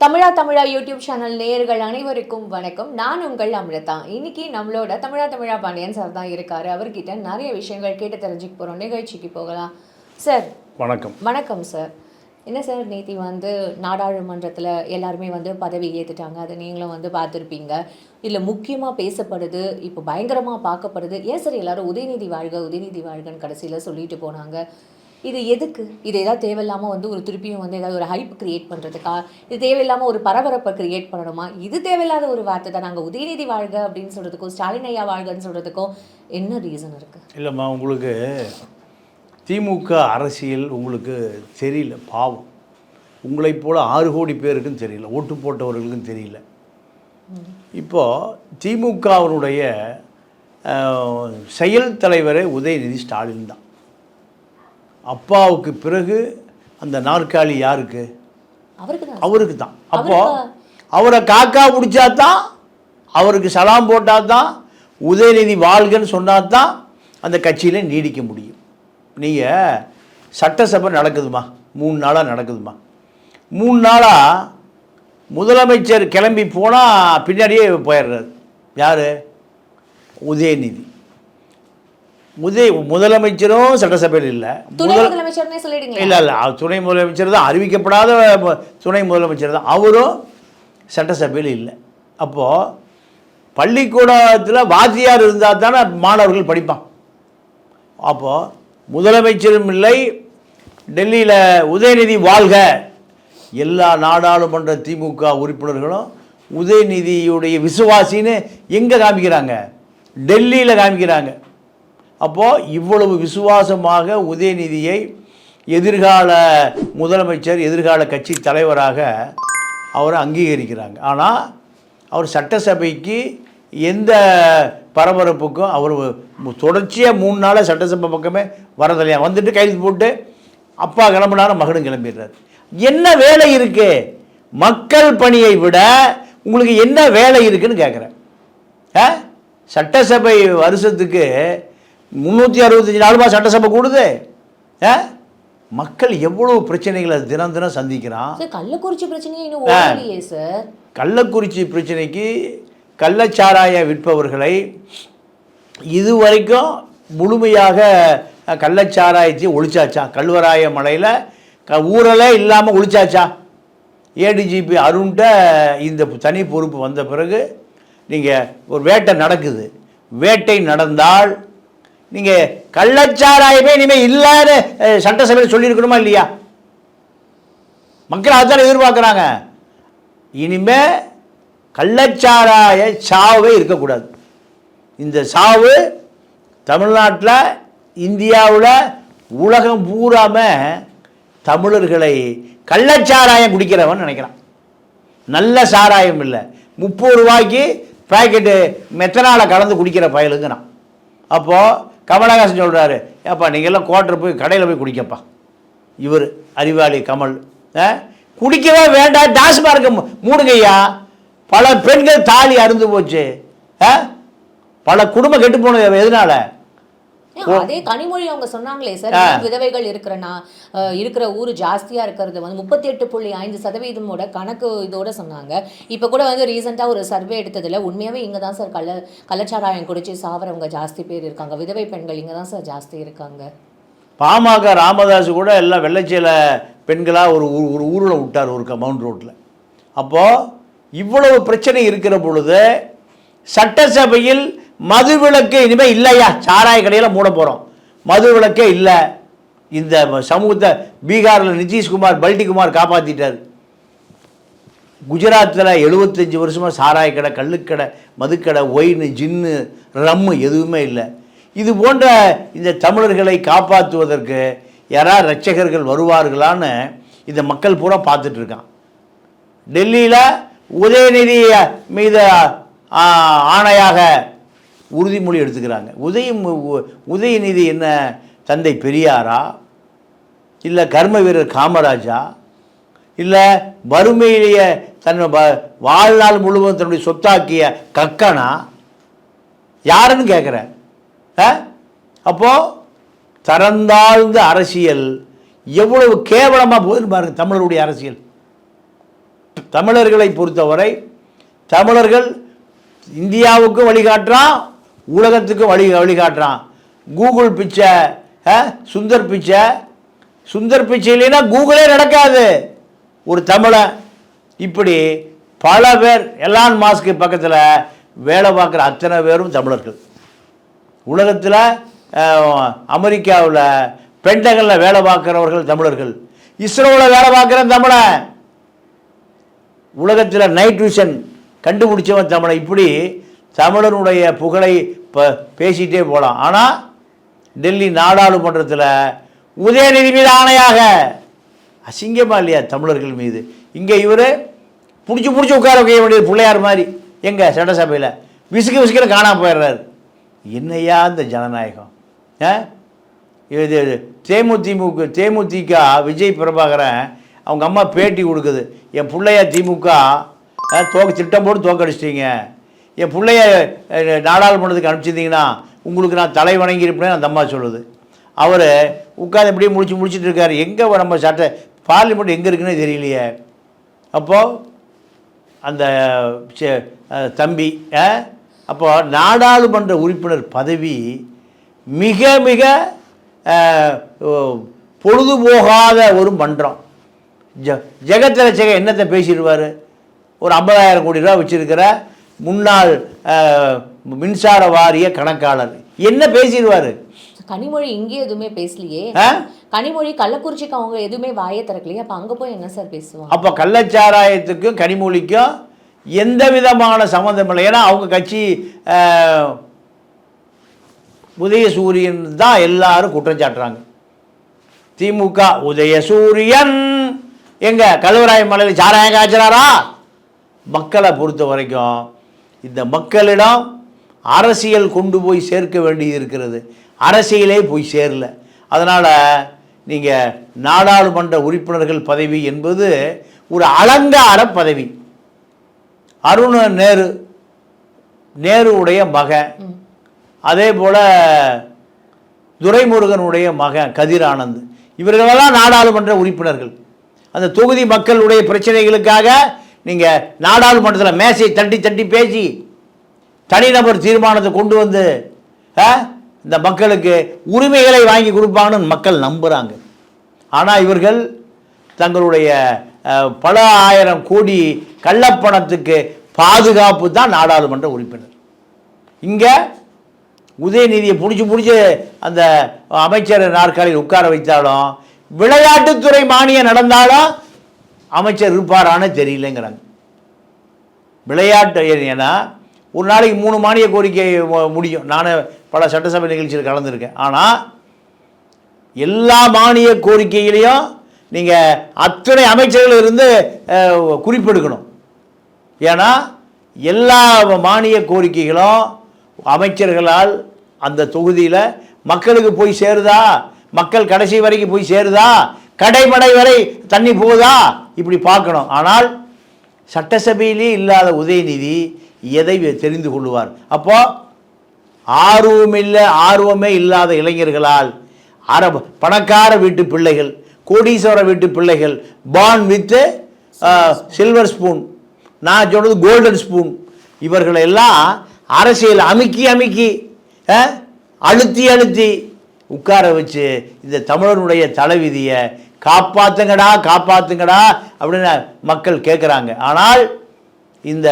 Tamizha Tamizha YouTube channel நேயர்கள் அனைவருக்கும் வணக்கம். நான் உங்கள் அமிர்தா. இன்னைக்கு நம்மளோட தமிழா தமிழா பாண்டியன் சார் தான் இருக்காரு. அவர்கிட்ட நிறைய விஷயங்கள் கேட்டு தெரிஞ்சுக்க போறோம். நிகழ்ச்சிக்கு போகலாம். சார் வணக்கம். வணக்கம் சார் என்ன சார் நேத்தி வந்து நாடாளுமன்றத்தில் எல்லாருமே வந்து பதவி ஏற்றுட்டாங்க அதை நீங்களும் வந்து பார்த்துருப்பீங்க. இதில் முக்கியமாக பேசப்படுது இப்போ பயங்கரமாக பார்க்கப்படுது. ஏன் சார் எல்லாரும் உதயநிதி வாழ்க உதயநிதி வாழ்கன்னு கடைசியில் சொல்லிட்டு போனாங்க. இது எதுக்கு? இது ஏதாவது தேவையில்லாமல் வந்து ஒரு திருப்பியும் வந்து ஏதாவது ஒரு ஹைப் கிரியேட் பண்ணுறதுக்கா இது தேவையில்லாமல் ஒரு பரபரப்பை கிரியேட் பண்ணணுமா? இது தேவையில்லாத ஒரு வார்த்தை தான். நாங்கள் உதயநிதி வாழ்க அப்படின்னு சொல்கிறதுக்கும் ஸ்டாலின் ஐயா வாழ்கன்னு சொல்கிறதுக்கும் என்ன ரீசன் இருக்குது இல்லைம்மா உங்களுக்கு திமுக அரசியல் உங்களுக்கு தெரியல பாவம். உங்களை போல் ஆறு கோடி பேருக்கும் தெரியல ஓட்டு போட்டவர்களுக்கும் தெரியல. இப்போது திமுகவினுடைய செயல் தலைவரே உதயநிதி ஸ்டாலின் தான். அப்பாவுக்கு பிறகு அந்த நாற்காலி யாருக்கு? அவருக்கு தான் அவருக்கு தான் அப்போ அவரை காக்கா பிடிச்சா தான் அவருக்கு சலாம் போட்டால் தான் உதயநிதி வாழ்கன்னு சொன்னால் தான் அந்த கட்சியில் நீடிக்க முடியும். நீங்கள் சட்டசபை நடக்குதுமா? மூணு நாளாக நடக்குதுமா? மூணு நாளாக முதலமைச்சர் கிளம்பி போனால் பின்னாடியே போயிடுறாரு. யார்? உதயநிதி. உதய முதலமைச்சரும் சட்டசபையில் இல்லை. இல்லை இல்லை துணை முதலமைச்சர் தான் அறிவிக்கப்படாத துணை முதலமைச்சர் தான். அவரும் சட்டசபையில் இல்லை. அப்போது பள்ளிக்கூடத்தில் வாத்தியார் இருந்தால் தானே மாணவர்கள் படிப்பான். அப்போது முதலமைச்சரும் இல்லை டெல்லியில் உதயநிதி வாழ்க. எல்லா நாடாளுமன்ற திமுக உறுப்பினர்களும் உதயநிதியுடைய விசுவாசின்னு எங்கே காமிக்கிறாங்க? டெல்லியில் காமிக்கிறாங்க. அப்போது இவ்வளவு விசுவாசமாக உதயநிதியை எதிர்கால முதலமைச்சர் எதிர்கால கட்சி தலைவராக அவரை அங்கீகரிக்கிறாங்க. ஆனால் அவர் சட்டசபைக்கு எந்த பரபரப்புக்கும் அவர் தொடர்ச்சியாக மூணு நாளாக சட்டசபை பக்கமே வரதில்லையா வந்துட்டு கைது போட்டு அப்பா கிளம்புனாரு மகனும் கிளம்பிடுறார். என்ன வேலை இருக்கு? மக்கள் பணியை விட உங்களுக்கு என்ன வேலை இருக்குன்னு கேட்குறேன் ஆ? சட்டசபை வருஷத்துக்கு முந்நூற்றி அறுபத்தஞ்சு நாலுமா சட்டசபை கூடுது? ஆ? மக்கள் எவ்வளோ பிரச்சனைகளை தினம் தினம் சந்திக்கிறான்? கள்ளக்குறிச்சி பிரச்சனையே சார். கள்ளக்குறிச்சி பிரச்சனைக்கு கள்ளச்சாராய விற்பவர்களை இதுவரைக்கும் முழுமையாக கள்ளச்சாராயத்தை ஒழிச்சாச்சா? கல்வராய மலையில் க ஊரலே இல்லாமல் ஒழிச்சாச்சா? ஏடிஜிபி அருண்ட இந்த தனி பொறுப்பு வந்த பிறகு நீங்கள் ஒரு வேட்டை நடக்குது. வேட்டை நடந்தால் நீங்கள் கள்ளச்சாராயமே இனிமேல் இல்லைன்னு சட்டசபையில் சொல்லியிருக்கணுமா இல்லையா? மக்கள் அதுதான் எதிர்பார்க்குறாங்க. இனிமேல் கள்ளச்சாராய சாவே இருக்கக்கூடாது. இந்த சாவு தமிழ்நாட்டில் இந்தியாவில் உலகம் பூராமல் தமிழர்களை கள்ளச்சாராயம் குடிக்கிறவன் நினைக்கிறான். நல்ல சாராயம் இல்லை. முப்பது ரூபாய்க்கு பேக்கெட்டு மெத்தனால் கலந்து குடிக்கிற பயலுங்கிறான். அப்போது கமலஹாசன் சொல்கிறாரு ஏப்பா நீங்கள்லாம் கோட்டர் போய் கடையில் போய் குடிக்கப்பா இவர் அறிவாளி கமல். ஆ? குடிக்கவே வேண்டாம் டாஸ்மார்க்க மூடுங்கய்யா. பல பெண்கள் தாலி அருந்து போச்சு. ஆ? பல குடும்பம் கெட்டு போனது எதனால? அதே கனிமொழி அவங்க சொன்னாங்களே சார் விதவைகள் இருக்கிற நா- அஹ், இருக்கிற ஊர் ஜாஸ்தியா இருக்கிறது வந்து முப்பத்தி எட்டு புள்ளி ஐந்து சதவீதமோட கணக்கு இதோட சொன்னாங்க. இப்போ கூட வந்து ரீசெண்டாக ஒரு சர்வே எடுத்ததுல உண்மையாவே இங்க தான் சார் கள்ள கள்ளச்சாராயம் குடிச்சு சாவறவங்க ஜாஸ்தி பேர் இருக்காங்க. விதவை பெண்கள் இங்க தான் சார் ஜாஸ்தி இருக்காங்க. பாமக ராமதாஸ் கூட எல்லாம் வெள்ளைச்சேல பெண்களாக ஒரு ஒரு ஊரில் விட்டார் ஒரு மவுண்ட் ரோட்டில் அப்போது இவ்வளவு பிரச்சனை இருக்கிற பொழுது சட்டசபையில் மது விளக்கு இனிமேல் இல்லையா? சாராய கடையில் மூட போகிறோம் மது விளக்கே இல்லை. இந்த சமூகத்தை பீகாரில் நிதிஷ்குமார் பல்டிகுமார் காப்பாற்றிட்டார் குஜராத்தில் எழுபத்தஞ்சி வருஷமாக சாராய கடை கள்ளுக்கடை மதுக்கடை ஒயின் ஜின்னு ரம்மு எதுவுமே இல்லை. இது போன்ற இந்த தமிழர்களை காப்பாற்றுவதற்கு யாராவது ரட்சகர்கள் வருவார்களான்னு இந்த மக்கள் பூரா பார்த்துட்ருக்கான் டெல்லியில் உதயநிதி மீது ஆணையாக உறுதிமொழி எடுத்துக்கிறாங்க. உதயம் உதயநிதி என்ன? தந்தை பெரியாரா? இல்லை கர்ம வீரர் காமராஜா? இல்லை வறுமையிலேயே தன் வ- வாழ்நாள் முழுவதும் தன்னுடைய சொத்தாக்கிய கக்கனா? யாருன்னு கேட்குறேன் அப்போது தரந்தாழ்ந்த அரசியல் எவ்வளவு கேவலமாக போகுதுன்னு பாருங்க தமிழருடைய அரசியல். தமிழர்களை பொறுத்தவரை தமிழர்கள் இந்தியாவுக்கும் வழிகாட்டுறான் உலகத்துக்கு வழி வழிகாட்டுறான். கூகுள் பிச்சை சுந்தர் பிச்சை. சுந்தர் பிச்சை இல்லைன்னா கூகுளே நடக்காது. ஒரு தமிழன் இப்படி பல பேர் எலான் மாஸ்க்கு பக்கத்தில் வேலை பார்க்குற அத்தனை பேரும் தமிழர்கள். உலகத்தில் அமெரிக்காவில் பெண்டகனில் வேலை பார்க்குறவர்கள் தமிழர்கள். இஸ்ரோவில் வேலை பார்க்குற தமிழன். உலகத்தில் நைட் விஷன் கண்டுபிடிச்சவன் தமிழன். இப்படி தமிழனுடைய புகழை ப பேசிகிட்டே போகலாம் ஆனால் டெல்லி நாடாளுமன்றத்தில் உதயநிதி மீது ஆணையாக அசிங்கமாக இல்லையா தமிழர்கள் மீது? இங்கே இவர் பிடிச்சி பிடிச்சி உட்கார வைக்க வேண்டியது பிள்ளையார் மாதிரி. எங்கே சட்டசபையில்? விசுக்கு விசுக்கிற காணாம போயிடுறாரு. என்னையா இந்த ஜனநாயகம்? ஆ? இது தேமுதிமுக தேமுதிக விஜய் பிரபாகரன் அவங்க அம்மா பேட்டி கொடுக்குது. என் பிள்ளைய திமுக தோக்க திட்டம் போட்டு தோக்கடிச்சிட்டிங்க. என் பிள்ளைய நாடாளுமன்றத்துக்கு அனுப்பிச்சிருந்தீங்கன்னா உங்களுக்கு நான் தலை வணங்கியிருப்பேன்னு அந்த அம்மா சொல்லுது. அவர் உட்காந்து இப்படியே முடிச்சு முடிச்சிட்டு இருக்காரு. எங்கே நம்ம சட்ட பார்லிமெண்ட் எங்கே இருக்குன்னு தெரியலையே. அப்போது அந்த தம்பி அப்போது அப்போ நாடாளுமன்ற உறுப்பினர் பதவி மிக மிக பொழுதுபோகாத ஒரு மன்றம். ஜ ஜெகத் ரட்சகன் என்னத்தை பேசிடுவார்? ஒரு ஐம்பதாயிரம் கோடி ரூபா வச்சுருக்கிற முன்னாள் மின்சார வாரிய கணக்காளர். என்ன பேசிடுவார்? கனிமொழி இங்கே எதுவுமே பேசலையே. கனிமொழி கள்ளக்குறிச்சிக்கு அவங்க எதுவுமே வாயை திறக்கலையே. அப்ப அங்க போய் என்ன சார் பேசுவாங்க? அப்போ கள்ளச்சாராயத்துக்கும் கனிமொழிக்கும் எந்த விதமான சம்மந்தம் இல்லை. ஏன்னா அவங்க கட்சி உதயசூரியன் தான் எல்லாரும் குற்றம் சாட்டுறாங்க. திமுக உதயசூரியன். எங்க கல்வராய மலையில் சாராயம் காய்ச்சறாரா? மக்களை பொறுத்த வரைக்கும் இந்த மக்களிடம் அரசியல் கொண்டு போய் சேர்க்க வேண்டியது இருக்கிறது அரசியலே போய் சேரல. அதனால் நீங்கள் நாடாளுமன்ற உறுப்பினர்கள் பதவி என்பது ஒரு அலங்கார பதவி. அருண் நேரு நேருவுடைய மகன். அதே போல் துரைமுருகனுடைய மகன் கதிர் ஆனந்த். இவர்களெல்லாம் நாடாளுமன்ற உறுப்பினர்கள். அந்த தொகுதி மக்களுடைய பிரச்சனைகளுக்காக நீங்கள் நாடாளுமன்றத்தில் மேசை தட்டி தட்டி பேசி தனிநபர் தீர்மானத்தை கொண்டு வந்து இந்த மக்களுக்கு உரிமைகளை வாங்கி கொடுப்பாங்கன்னு மக்கள் நம்புகிறாங்க ஆனால் இவர்கள் தங்களுடைய பல ஆயிரம் கோடி கள்ளப்பணத்துக்கு பாதுகாப்பு தான் நாடாளுமன்ற உறுப்பினர். இங்கே உதயநிதியை பிடிச்சி பிடிச்சி அந்த அமைச்சர் நாற்காலியில் உட்கார வைத்தாலும் விளையாட்டுத்துறை மானியம் நடந்தாலும் அமைச்சர் இருப்பாரான்னு தெரியலங்கிறாங்க. விளையாட்டு ஏன்னா ஒரு நாளைக்கு மூணு மானிய கோரிக்கை முடியும். நான் பல சட்டசபை நிகழ்ச்சியில் கலந்துருக்கேன். ஆனால் எல்லா மானிய கோரிக்கையிலையும் நீங்கள் அத்தனை அமைச்சர்கள் இருந்து குறிப்பெடுக்கணும். ஏன்னா எல்லா மானிய கோரிக்கைகளும் அமைச்சர்களால் அந்த தொகுதியில் மக்களுக்கு போய் சேருதா? மக்கள் கடைசி வரைக்கும் போய் சேருதா? கடைமடை வரை தண்ணி போகுதா? இப்படி பார்க்கணும். ஆனால் சட்டசபையிலே இல்லாத உதயநிதி எதை தெரிந்து கொள்வார் அப்போ ஆர்வமில்லை ஆர்வமே இல்லாத இளைஞர்களால் அரபு பணக்கார வீட்டு பிள்ளைகள் கோடீஸ்வர வீட்டு பிள்ளைகள் பான் வித்து சில்வர் ஸ்பூன் நான் சொல்கிறது கோல்டன் ஸ்பூன் இவர்களை எல்லாம் அரசியல் அமுக்கி அமுக்கி அழுத்தி அழுத்தி உட்கார வச்சு இந்த தமிழனுடைய தலைவிதியை காப்பாத்துங்கடா காப்பாத்துங்கடா அப்படின்னு மக்கள் கேட்குறாங்க ஆனால் இந்த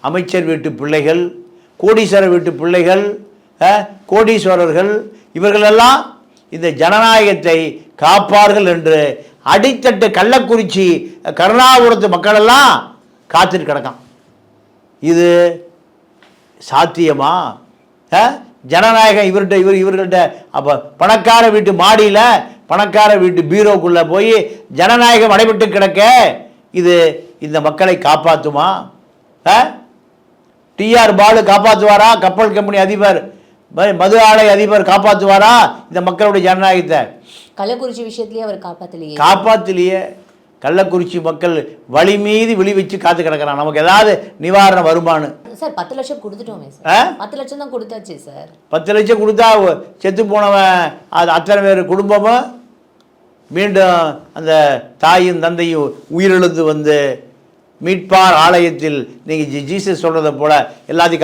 அமைச்சர் வீட்டு பிள்ளைகள் கோடீஸ்வர வீட்டு பிள்ளைகள் கோடீஸ்வரர்கள் இவர்களெல்லாம் இந்த ஜனநாயகத்தை காப்பார்கள் என்று அடித்தட்டு கள்ளக்குறிச்சி கருணாபுரத்து மக்களெல்லாம் காத்துட்டு கிடக்கான். இது சாத்தியமா? ஜனநாயகம் இவர்கிட்ட இவர் இவர்கள்ட்ட அப்போ பணக்கார வீட்டு மாடியில் பணக்கார வீட்டு பீரோக்குள்ளே போய் ஜனநாயகம் அடைபட்டு கிடக்க இது இந்த மக்களை காப்பாற்றுமா டிஆர் பாலு காப்பாற்றுவாரா கப்பல் கம்பெனி அதிபர் மது ஆலை அதிபர் காப்பாற்றுவாரா இந்த மக்களுடைய ஜனநாயகத்தை. கள்ளக்குறிச்சி விஷயத்திலேயே அவர் காப்பாத்தலையே. காப்பாத்திலேயே. கள்ளக்குறிச்சி மக்கள் வழி மீது விழி வச்சு காத்து கிடக்கிறான். நமக்கு ஏதாவது நிவாரணம் வருமானு. சார் பத்து லட்சம் கொடுத்துட்டோமே? சார். பத்து லட்சம் தான் கொடுத்தாச்சு சார். பத்து லட்சம் கொடுத்தா செத்து போனவன் அது அத்தனை பேர் குடும்பமும் மீண்டும் அந்த தாயும் தந்தையும் உயிரிழந்து வந்து மீட்பார் ஆலயத்தில் நீங்கள் ஜீசஸ் சொல்றதை போல எல்லாத்தையும்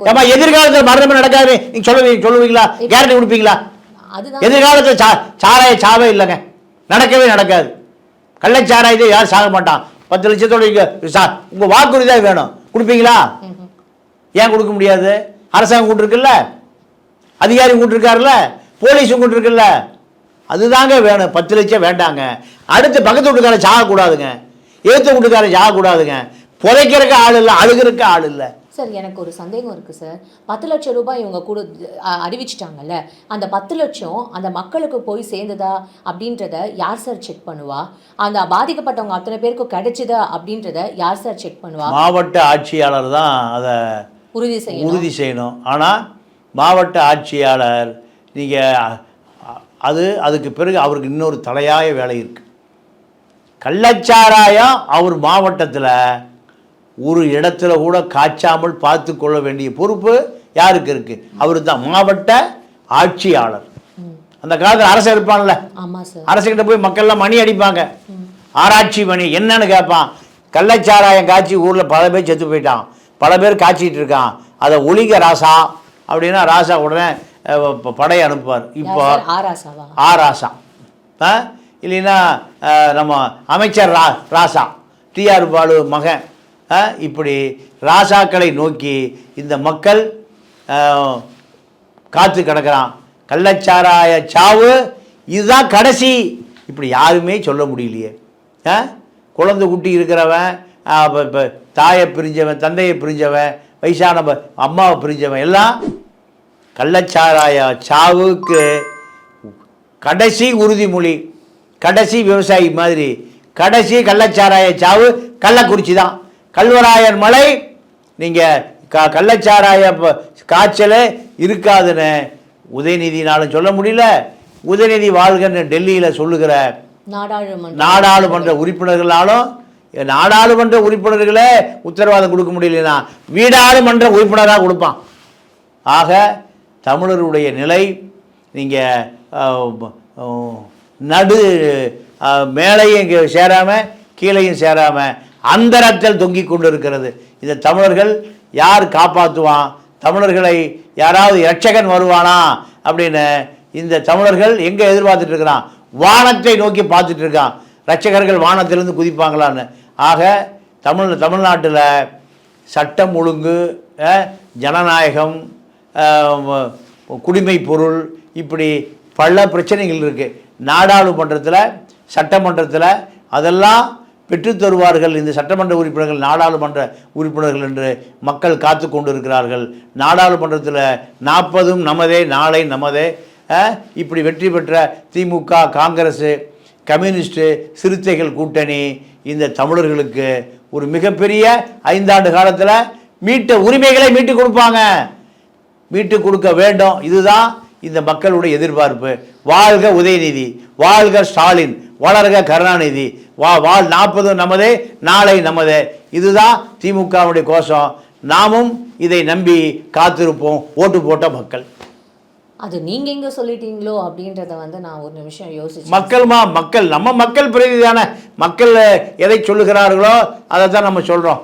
ஒரு- ஏமா எதிர்காலத்தில் மரணமே நடக்காது நீங்க சொல்லுவீங்க சொல்லுவீங்களா? கேரண்டி கொடுப்பீங்களா? எதிர்காலத்தில் சா சாராய சாவே இல்லைங்க. நடக்கவே நடக்காது. கள்ளச்சாராயத்தை யாரும் சாக மாட்டான். பத்து லட்சத்தோட சா உங்கள் வாக்குறுதி தான் வேணும். கொடுப்பீங்களா. ஏன் கொடுக்க முடியாது? அரசாங்கம் கூட்டிருக்குல்ல? அதிகாரி கூட்டிருக்காருல்ல? போலீஸும் கூட்டிருக்குல்ல? அதுதாங்க வேணும். பத்து லட்சம் வேண்டாங்க. அடுத்து பக்கத்து வீட்டுக்காரன் சாகக்கூடாதுங்க. ஏற்ற வீட்டுக்காரன் சாகக்கூடாதுங்க. புதைக்கிறதுக்கு ஆள் இல்லை அழுகிறதுக்கு ஆள் இல்லை. சார் எனக்கு ஒரு சந்தேகம் இருக்குது சார். பத்து லட்சம் ரூபாய் இவங்க கூட அறிவிச்சிட்டாங்கல்ல. அந்த பத்து லட்சம் அந்த மக்களுக்கு போய் சேர்ந்ததா அப்படின்றத யார் சார் செக் பண்ணுவா? அந்த பாதிக்கப்பட்டவங்க அத்தனை பேருக்கு கிடைச்சதா அப்படின்றத யார் சார் செக் பண்ணுவா? மாவட்ட ஆட்சியாளர் தான் அதை உறுதி செய்யணும். உறுதி செய்யணும். ஆனால் மாவட்ட ஆட்சியாளர் நீங்கள் அது அதுக்கு பிறகு அவருக்கு இன்னொரு தலையாய வேலை இருக்கு. கள்ளச்சாராயம் அவர் மாவட்டத்தில் ஒரு இடத்துல கூட காய்ச்சாமல் பார்த்து கொள்ள வேண்டிய பொறுப்பு யாருக்கு இருக்கு? அவர் தான் மாவட்ட ஆட்சியாளர். அந்த காலத்தில் அரசு இருப்பான்ல. அரசுகிட்ட போய் மக்கள்லாம் மணி அடிப்பாங்க. ஆராய்ச்சி மணி என்னன்னு கேட்பான். கள்ளச்சாராயம் காய்ச்சி ஊரில் பல பேர் செத்து போயிட்டான். பல பேர் காய்ச்சிட்டு இருக்கான். அதை ஒளிக ராசா அப்படின்னா ராசா உடனே படையை அனுப்புவார். இப்போ ஆ ராசா. ஆ இல்லைன்னா நம்ம அமைச்சர் ரா ராசா. டிஆர் பாலு மகன். இப்படி ராசாக்களை நோக்கி இந்த மக்கள் காத்து கிடக்கிறான். கள்ளச்சாராய சாவு இதுதான் கடைசி. இப்படி யாருமே சொல்ல முடியலையே. ஆ குழந்தை குட்டி இருக்கிறவன் ஆ, ப- ப- தாயை பிரிஞ்சவன் தந்தையை பிரிஞ்சவன் வயசான அம்மாவை பிரிஞ்சவன் எல்லாம் கள்ளச்சாராய சாவுக்கு கடைசி உறுதிமொழி கடைசி விவசாயி மாதிரி. கடைசி கள்ளச்சாராய சாவு கள்ளக்குறிச்சி தான். கல்வராயன் மலை நீங்கள் க கள்ளச்சாராய காய்ச்சல் இருக்காதுன்னு உதயநிதினாலும் சொல்ல முடியல. உதயநிதி வாழ்கன்னு டெல்லியில் சொல்லுகிற நாடாளுமன்ற நாடாளுமன்ற உறுப்பினர்களாலும் நாடாளுமன்ற உறுப்பினர்களே உத்தரவாதம் கொடுக்க முடியலனா வீடாளுமன்ற உறுப்பினராக கொடுப்பான். ஆக தமிழருடைய நிலை நீங்கள் நடு மேலையும் இங்கே சேராமல் கீழையும் சேராமல் அந்தரத்தில் தொங்கிக் கொண்டு இருக்கிறது இந்த தமிழர்கள் யார் காப்பாற்றுவான் தமிழர்களை யாராவது இரட்சகன் வருவானா? அப்படின்னு இந்த தமிழர்கள் எங்கே எதிர்பார்த்துட்டு இருக்கிறான்? வானத்தை நோக்கி பார்த்துட்டு இருக்கான். ரட்சகர்கள் வானத்திலிருந்து குதிப்பாங்களான்னு. ஆக தமிழ் தமிழ்நாட்டில் சட்டம் ஒழுங்கு ஜனநாயகம் குடிமை பொருள் இப்படி பல பிரச்சனைகள் இருக்குது நாடாளுமன்றத்தில் சட்டமன்றத்தில் அதெல்லாம் பெற்றுத்தருவார்கள் இந்த சட்டமன்ற உறுப்பினர்கள் நாடாளுமன்ற உறுப்பினர்கள் என்று மக்கள் காத்து கொண்டு இருக்கிறார்கள் நாடாளுமன்றத்தில் நாற்பதும் நமதே நாளை நமதே. இப்படி வெற்றி பெற்ற திமுக காங்கிரஸ் கம்யூனிஸ்ட்டு சிறுத்தைகள் கூட்டணி இந்த தமிழர்களுக்கு ஒரு மிகப்பெரிய ஐந்தாண்டு காலத்தில் மீட்ட உரிமைகளை மீட்டு கொடுப்பாங்க. மீட்டு கொடுக்க வேண்டும். இதுதான் இந்த மக்களுடைய எதிர்பார்ப்பு. வாழ்க உதயநிதி வாழ்க ஸ்டாலின் வளர்க கருணாநிதி. வா வாழ் நாற்பது நமதே நாளை நமதே. இதுதான் திமுகவுடைய கோஷம். நாமும் இதை நம்பி காத்திருப்போம் ஓட்டு போட்ட மக்கள். அது நீங்க எங்க சொல்லிட்டீங்களோ அப்படின்றத வந்து நான் ஒரு நிமிஷம் யோசிச்சேன் மக்கள்மா மக்கள் நம்ம மக்கள் பிரதிதான மக்கள் எதை சொல்லுகிறார்களோ அதை தான் நம்ம சொல்கிறோம்